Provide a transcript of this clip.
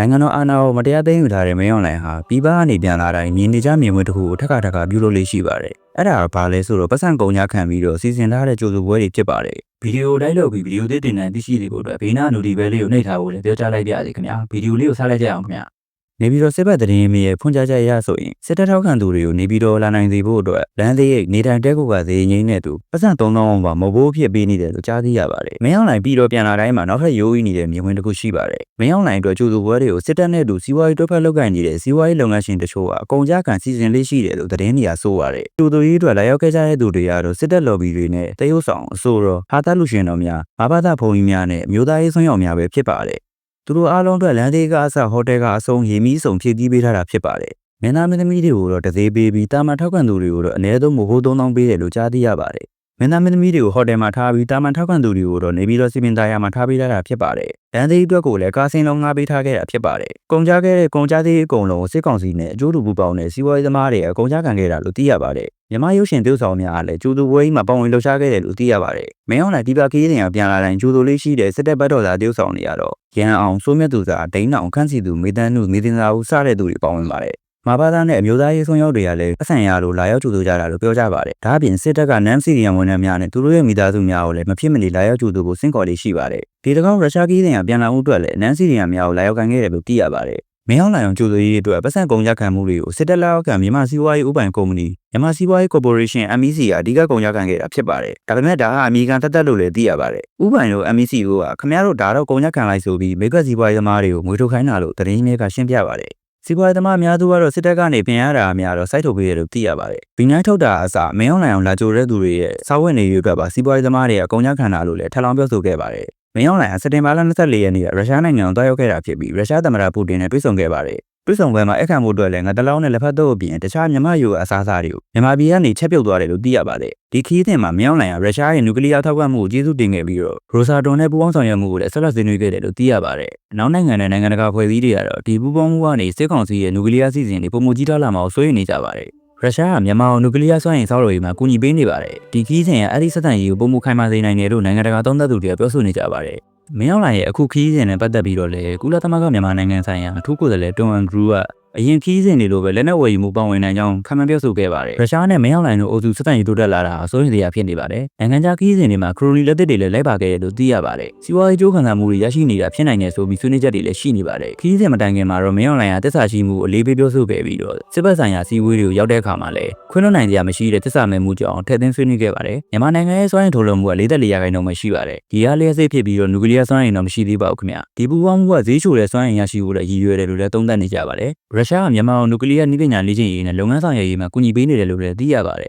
နိုင်ငံတော်အာဏာကိုမတရားသိမ်းယူထားတဲ့မင်းအောင်လှိုင်ဟာပြည်ပကနေပြန်လာတိုင်းမြင်နေကြမြင်ကွင်းတစ်ခုကိုထပ်ခါထပ်ခါပြုလုပ်လေးရှိပါတယ်အဲ့ဒါကဘာလဲဆိုတော့ပတ်စံကုန်ညာခံပြီးတော့စီစဉ်ထားတဲ့ကြိုးစုပွဲတွေဖြစ်ပါတယ်ဗီဒီယိုတိုင်းလုပ်ပြီးဗီဒီယိုသစ်တင်တဲ့သိရှိတွေကိုအတွက်ဘေးနာနူဒီဘဲလေးကိုနှိပ်ထားဖို့လည်းပြောကြားလိုက်ပါရစေခင်ဗျာဗီဒီယိုလေးကိုစားလိုက်ကြအောင်ခင်ဗျာ နေပြည်တော်စစ်ဘက်သတင်းမီရဲ့ဖွင့်ကြားချက်အရဆိုရင်စစ်တပ်ထောက်ခံသူတွေကိုနေပြည်တော်လာနိုင်စေဖို့အတွက်လမ်းသေးရိတ်နေထိုင်တဲကုတ်ကဈေးငိမ့်တဲ့သူပတ်စံ3000အောင်ပါမဟုတ်ဘူးဖြစ်ပေးနေတယ်လို့ကြားသိရပါတယ်။မင်းအောင်လှိုင်ပြီးတော့ပြန်လာတိုင်းမှာနောက်ထပ်ရိုးအီးနေတဲ့မြင်ကွင်းတစ်ခုရှိပါတယ်။မင်းအောင်လှိုင်အတွက်ကြိုးစုပွဲတွေကိုစစ်တပ်နဲ့အတူစီးပွားရေးတွဲဖက်လုပ်ကိုင်နေတဲ့စီးပွားရေးလုပ်ငန်းရှင်တချို့ကအကုန်ကြခံစီစဉ်လေးရှိတယ်လို့သတင်းတွေကဆိုပါတယ်။ကြိုးသူရေးအတွက်လာရောက်ခဲ့ကြတဲ့သူတွေကတော့စစ်တပ် lobby တွေနဲ့တရုတ်ဆောင်အဆိုတော်ဟာတာလူရှင်တော်များမဘာသာဖုံကြီးများနဲ့အမျိုးသားရေးဆွမ်းရောက်များပဲဖြစ်ပါတယ်။ သူတို့အားလုံးအတွက်လမ်းသေးကအစဟိုတယ်ကအဆုံးရေမီးစုံဖြည့်ဆည်းပေးထားတာဖြစ်ပါတယ်။မင်းသားမင်းသမီးတွေကိုတော့တသေးပေးပြီးတာမန်ထောက်ခံသူတွေကိုတော့အနည်းဆုံးမဟုတ်3000ပေးတယ်လို့ကြားသိရပါတယ်။ မင်းသားမင်းသမီးတွေကိုဟိုတယ်မှာထားပြီးတာမန်ထောက်ခံသူတွေကိုတော့နေပြီးတော့စီမင်သားရမှာထားပေးထားတာဖြစ်ပါတယ်။လမ်းသေးအတွက်ကိုလည်းကားစင်းလုံးငှားပေးထားခဲ့တာဖြစ်ပါတယ်။ကုန်ကြခဲ့တဲ့ကုန်ကြသေးအကုန်လုံးစစ်ကောင်စီနဲ့အကျိုးတူပူပေါင်းတဲ့စီးပွားရေးသမားတွေအကုန်ကြခံခဲ့တာလို့သိရပါတယ်။မြမရုပ်ရှင် tiêu ဆောင်များကလည်းကျူသူပွဲကြီးမှာပုံဝင်လှုပ်ရှားခဲ့တယ်လို့သိရပါတယ်။မင်းအောင်လည်းဒီပါခီးရင်ကပြန်လာတိုင်းကျူသူလေးရှိတဲ့စစ်တပ်ဘက်တော်သား tiêu ဆောင်တွေကတော့ရန်အောင်စိုးမြတ်သူစာဒိန်းအောင်ခန့်စီသူမေတန်းနုမေတင်စာဦးစတဲ့သူတွေပေါဝင်ပါတယ်။ မာဘာသာနဲ့အမျိုးသားရေးဆုံးရောက်တွေကလည်းအဆန်ရလို့လာရောက်ကြိုဆိုကြတာလို့ပြောကြပါတယ်။ဒါအပြင်စစ်တပ်ကနမ်စီရီယံဝန်ထမ်းများနဲ့သူတို့ရဲ့မိသားစုများကိုလည်းမဖြစ်မနေလာရောက်ကြိုဆိုဖို့စင့်ခေါ်လေးရှိပါတယ်။ဒီတစ်ခေါက်ရုရှားကီးတဲ့ကပြန်လာမှုအတွက်လည်းနမ်စီရီယံများကိုလာရောက်ခံခဲ့တယ်လို့သိရပါတယ်။မင်းအောင်လိုင်အောင်ကြိုဆိုရေးအတွက်ပတ်စံကုန်ရခံမှုတွေကိုစစ်တပ်လက်အောက်ကမြန်မာစီးပွားရေးဥပိုင်ကုမ္ပဏီမြန်မာစီးပွားရေးကော်ပိုရေးရှင်း MEC ကအဓိကကုန်ရခံခဲ့တာဖြစ်ပါတယ်။ဒါပေမဲ့ဒါကအမေရိကန်တက်တက်လို့လည်းသိရပါတယ်။ဥပိုင်တို့ MEC တို့ကခင်ဗျားတို့ဒါတော့ကုန်ရခံလိုက်ဆိုပြီးမိကစီးပွားရေးသမားတွေကိုငွေထုတ်ခိုင်းတာလို့သတင်းမြဲကရှင်းပြပါတယ်။ စီးပွားရေးသမားအများစုကတော့စစ်တပ်ကနေပြင်ရတာအများတော့စိုက်ထုတ်ပေးတယ်လို့သိရပါတယ်။ဘီနိုင်းထုတ်တာအစမင်းအောင်လိုင်အောင်လာကြိုတဲ့သူတွေရဲ့စာဝတ်နေရေးအတွက်ပါစီးပွားရေးသမားတွေကအကုန်ရခံတာလို့လည်းထပ်လောင်းပြောဆိုခဲ့ပါတယ်။မင်းအောင်လိုင်စက်တင်ဘာလ24ရက်နေ့ကရုရှားနိုင်ငံကိုတွားရောက်ခဲ့တာဖြစ်ပြီးရုရှားသမ္မတပူတင်နဲ့တွေ့ဆုံခဲ့ပါတယ်။ တွေ့ဆုံပွဲမှာအခမ်းဖို့အတွက်လည်းငါတလောင်းနဲ့လက်ဖက်တော့အပြင်တခြားမြန်မာယူအစားအစာတွေကိုမြန်မာပြည်ကနေချက်ပြုတ်သွားတယ်လို့သိရပါတယ်။ဒီခီးတင်မှာမြောင်းလိုင်ကရုရှားရဲ့နျူကလ িয়ার ထောက်ခံမှုကိုကျေးဇူးတင်ခဲ့ပြီးတော့ရိုစာတွန်နဲ့ပူးပေါင်းဆောင်ရွက်မှုကိုလည်းဆက်လက်ဆွေးနွေးခဲ့တယ်လို့သိရပါတယ်။နောက်နိုင်ငံနဲ့နိုင်ငံတကာဖွဲ့စည်းတွေကတော့ဒီပူးပေါင်းမှုကနေစစ်ကောင်စီရဲ့နျူကလ িয়ার စီစဉ်တွေပုံမှုကြီးထားလာမှာကိုစိုးရိမ်နေကြပါတယ်။ရုရှားကမြန်မာကိုနျူကလ িয়ার စွမ်းအင်ဆောက်လုပ်ရေးမှာကူညီပေးနေပါတယ်။ဒီခီးစဉ်ကအဲ့ဒီစက်တန်ရေးကိုပုံမှုခိုင်မာစေနိုင်တယ်လို့နိုင်ငံတကာသုံးသပ်သူတွေကပြောဆိုနေကြပါတယ်။ မင်းအောင်လှိုင်ရဲ့အခုခီးစဉ်နဲ့ပတ်သက်ပြီးတော့လေကုလသမဂ္ဂမြန်မာနိုင်ငံဆိုင်ရာအထူးကိုယ်စားလှယ်တွန်အန်ဂရူက အရင်ခီးစဉ်တွေလိုပဲလက်နက်ဝယ်ယူမှုပောင်းဝင်နိုင်ကြောင်းခံမှန်းပြောဆိုခဲ့ပါတယ်။ရုရှားနဲ့မင်းအောင်လှိုင်တို့အုပ်စုစက်တန်ရေးတိုးတက်လာတာအစိုးရတရားဖြစ်နေပါတယ်။နိုင်ငံခြားခီးစဉ်တွေမှာခရိုနီလက်သစ်တွေလည်းလိုက်ပါခဲ့တယ်လို့သိရပါတယ်။စီးပွားရေးကြိုးခံစားမှုတွေရရှိနေတာဖြစ်နိုင်တယ်ဆိုပြီးဆွေးနွေးချက်တွေလည်းရှိနေပါတယ်။ခီးစဉ်မတိုင်ခင်မှာတော့မင်းအောင်လှိုင်ကတက်ဆာရှိမှုကိုအလေးပေးပြောဆိုခဲ့ပြီးတော့စစ်ဘက်ဆိုင်ရာစီးပွားရေးတွေကိုရောက်တဲ့အခါမှာလည်းခွင့်လွှတ်နိုင်စရာမရှိတဲ့တက်ဆာမဲ့မှုကြောင့်ထည့်သွင်းဆွေးနွေးခဲ့ပါတယ်။မြန်မာနိုင်ငံရဲ့စွမ်းရည်ထုတ်လုပ်မှုက44ရာခိုင်နှုန်းပဲရှိပါတယ်။ဒီအားလျက်စစ်ဖြစ်ပြီးတော့နျူကလ িয়ার စွမ်းရည်တော့မရှိသေးပါဘူးခင်ဗျာ။ဒီပူပေါင်းမှုကဈေးချိုတဲ့စွမ်းရည်ရရှိဖို့လည်းရည်ရွယ်တယ်လို့လည်းသုံးသပ်နေကြပါတယ်။ရုရှားကမြန်မာကိုနျူကလ িয়ার နည်းပညာလေ့ကျင့်ရေးနဲ့လုပ်ငန်းဆောင်ရွက်ရေးမှာကူညီပေးနေတယ်လို့လည်းသိရပါတယ်